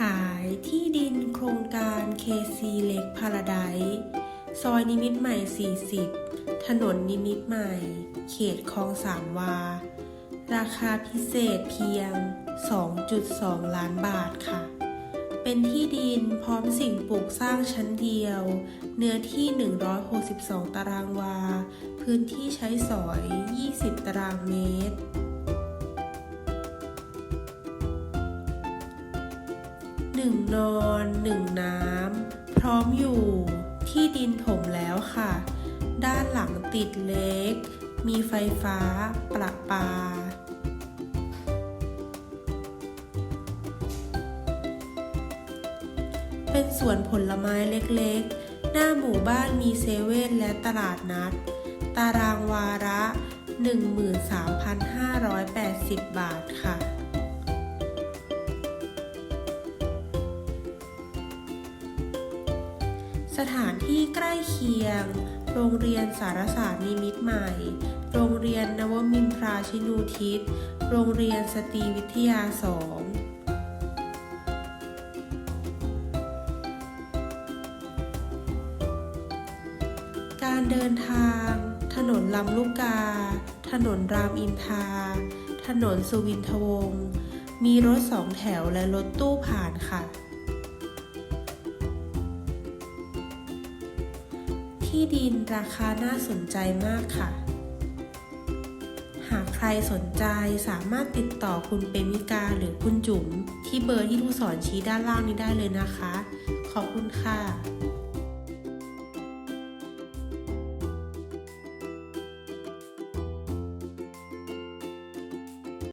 ขายที่ดินโครงการ KC เล็กพาราไดซอยนิมิตใหม่ 40 ถนนนิมิตใหม่ เขตคลองสามวา ราคาพิเศษเพียง 2.2 ล้านบาทค่ะ เป็นที่ดินพร้อมสิ่งปลูกสร้างชั้นเดียว เนื้อที่ 162 ตารางวา พื้นที่ใช้สอย 20 ตารางเมตร หนึ่งนอนหนึ่งน้ำ พร้อมอยู่ที่ดินถมแล้วค่ะ ด้านหลังติดเล็ก มีไฟฟ้าประปา เป็นสวนผลไม้เล็กๆ หน้าหมู่บ้านมีเซเว่นและตลาดนัด ตารางวาระ 13,580 บาทค่ะ สถานที่ใกล้เคียง โรงเรียนสารศาสตร์นิมิตใหม่ โรงเรียนนวมินทราชินูทิศ โรงเรียนสตรีวิทยาสองการเดินทาง ถนนลำลูกกา ถนนรามอินทราถนนสุวินทวงศ์ มีรถสองแถวและรถตู้ผ่านค่ะ ที่ดินราคาน่าสนใจมากค่ะ หากใครสนใจสามารถติดต่อคุณเปมิกาหรือคุณจุ๋มที่เบอร์ที่ลูกศรชี้ด้านล่างนี้ได้เลยนะคะ ขอบคุณค่ะ